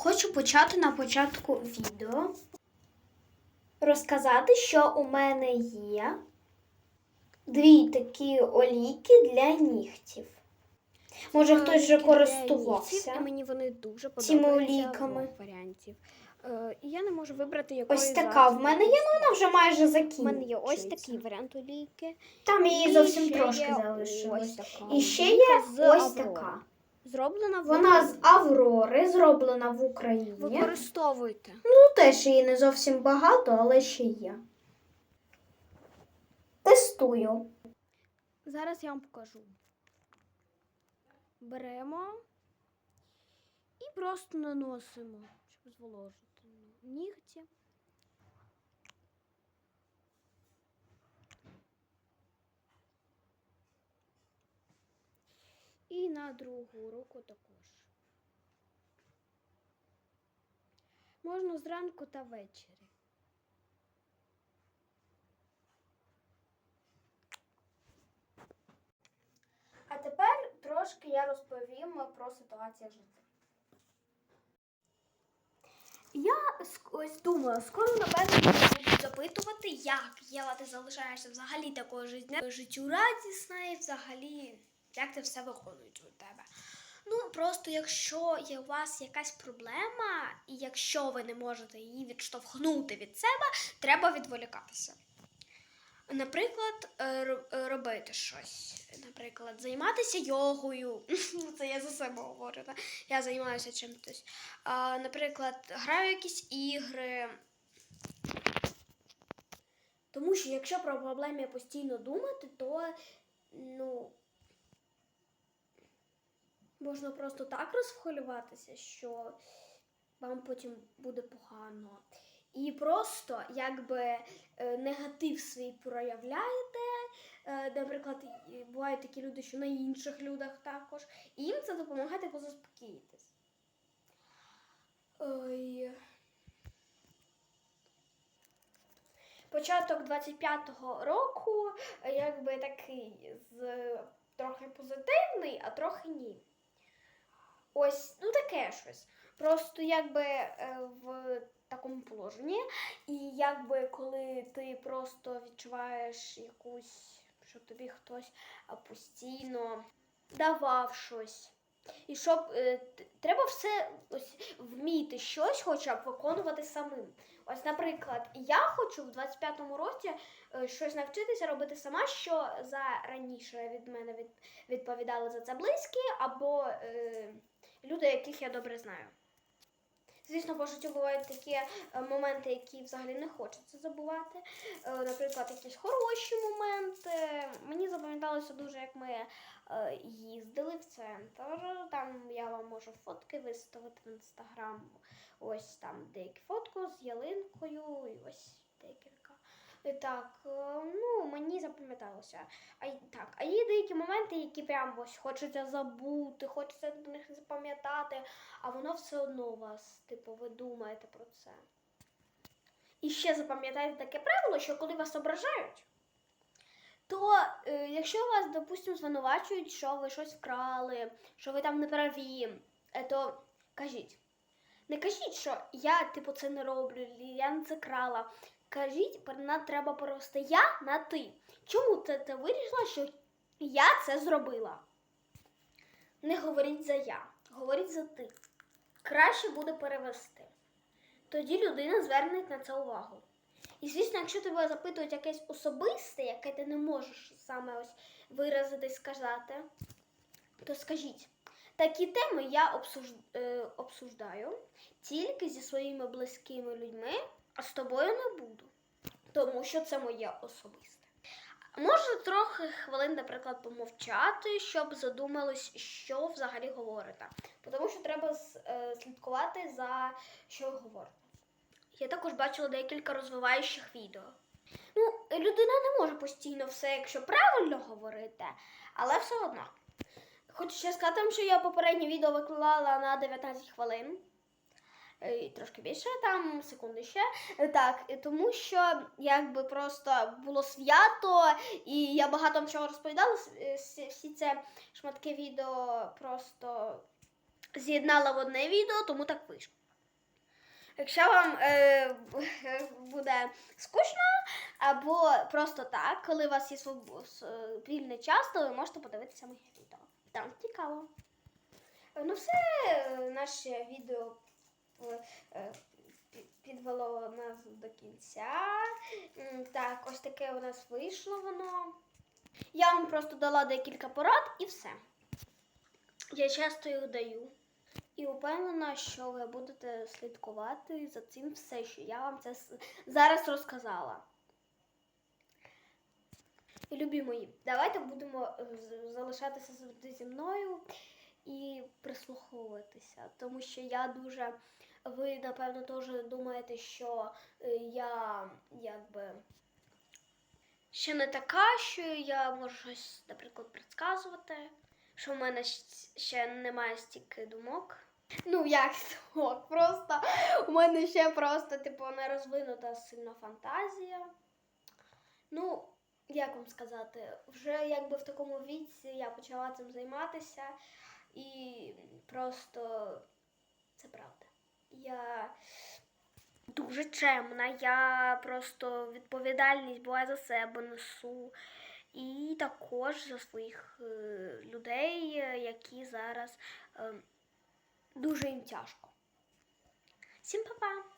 Хочу почати на початку відео розказати, що у мене є дві такі олійки для нігтів. Може, хтось вже користувався. І мені вони дуже цими олійками. варіантів. Е, і я не можу вибрати якої Ось така зараз в мене є, ну вона вже майже У мене є ось такий варіант олійки. Там її зовсім трошки залишилось. І ще є ось така. Зроблена в Вона з Аврори, зроблена в Україні. Використовуйте. Ну, теж її не зовсім багато, але ще є. Тестую. Зараз я вам покажу. Беремо і просто наносимо, щоб зволожити нігті. І на другу руку також. Можна зранку та ввечері. А тепер трошки я розповім про ситуацію в житті. Я ось думаю, скоро напевно будуть запитувати, як Єва, ти залишаєшся взагалі такою життя, життю радісною, взагалі, як це все виходить у тебе. Ну, просто якщо є у вас якась проблема, і якщо ви не можете її відштовхнути від себе, треба відволікатися. Наприклад, е, е, робити щось. Наприклад, займатися йогою. Це я за себе говорю. да. Я займаюся чимось. Наприклад, граю якісь ігри. Тому що якщо про проблеми постійно думати, то ну, можна просто так розхвилюватися, що вам потім буде погано. І просто якби е, негатив свій проявляєте. Е, Наприклад, бувають такі люди, що на інших людях також. І їм це допомагає типу, заспокоїтись. Початок 25-го року е, якби такий з трохи позитивний, а трохи ні. Ось, ну таке щось. Просто якби е, в такому положенні. І якби коли ти просто відчуваєш якусь, що тобі хтось постійно давав щось. І щоб е, треба все ось вміти щось хоча б виконувати самим. Ось, наприклад, я хочу в 25-му році е, щось навчитися робити сама, що за раніше від мене відповідали за це близькі, або е, люди, яких я добре знаю. Звісно, по життю бувають такі е, моменти, які взагалі не хочеться забувати. Е, Наприклад, якісь хороші моменти. Мені запам'яталося дуже, як ми е, їздили в центр. Там я вам можу фотки виставити в інстаграм. Ось там деякі фотки з ялинкою, і ось декілька. Так, е, ну мені запам'яталося. А так, а є деякі моменти, які прям ось хочеться забути, хочеться до них запам'ятати, а воно все одно у вас, типу, ви думаєте про це. І ще запам'ятайте таке правило, що коли вас ображають, то е, якщо вас, допустимо, звинувачують, що ви щось вкрали, що ви там не праві, е, то кажіть. Не кажіть, що я, типу, це не роблю, я не це крала. Кажіть, на треба перевести я на ти. Чому ти, ти вирішила, що я це зробила? Не говоріть за я, говоріть за ти. Краще буде перевести. Тоді людина зверне на це увагу. І звісно, якщо тебе запитують якесь особисте, яке ти не можеш саме ось виразити, сказати, то скажіть. Такі теми я е, обсуждаю тільки зі своїми близькими людьми, а з тобою не буду. Тому що це моє особисте. Може трохи хвилин, наприклад, помовчати, щоб задумались, що взагалі говорите. Тому що треба е, слідкувати за що ви говорите. Я також бачила декілька розвиваючих відео. Ну, людина не може постійно все, якщо правильно говорити, але все одно. Хочу ще сказати, що я попереднє відео викладала на 19 хвилин. Е, Трошки більше, там секунди ще. Е, Так, тому що якби просто було свято, і я багато чого розповідала. е, Всі це шматки відео просто з'єднала в одне відео, тому так вийшло. Якщо вам е, буде скучно, або просто так, коли у вас є вільний час, то ви можете подивитися моє відео. Там цікаво. Ну, все, наше відео підвело нас до кінця. Так, ось таке у нас вийшло воно. Я вам просто дала декілька порад і все. Я часто їх даю. І впевнена, що ви будете слідкувати за цим все, що я вам це зараз розказала. І любі мої, давайте будемо е, залишатися завжди зі мною і прислуховуватися, тому що я дуже. Ви, напевно, теж думаєте, що е, я якби ще не така, що я можу щось, наприклад, предсказувати, що в мене ще немає стільки думок. Ну, як думок, просто у мене ще просто, типу, не розвинута сильно фантазія. Ну, як вам сказати, вже якби в такому віці я почала цим займатися, і просто це правда. Я дуже чемна, я просто відповідальність буває за себе несу. І також за своїх е, людей, які зараз е, дуже їм тяжко. Всім па-па!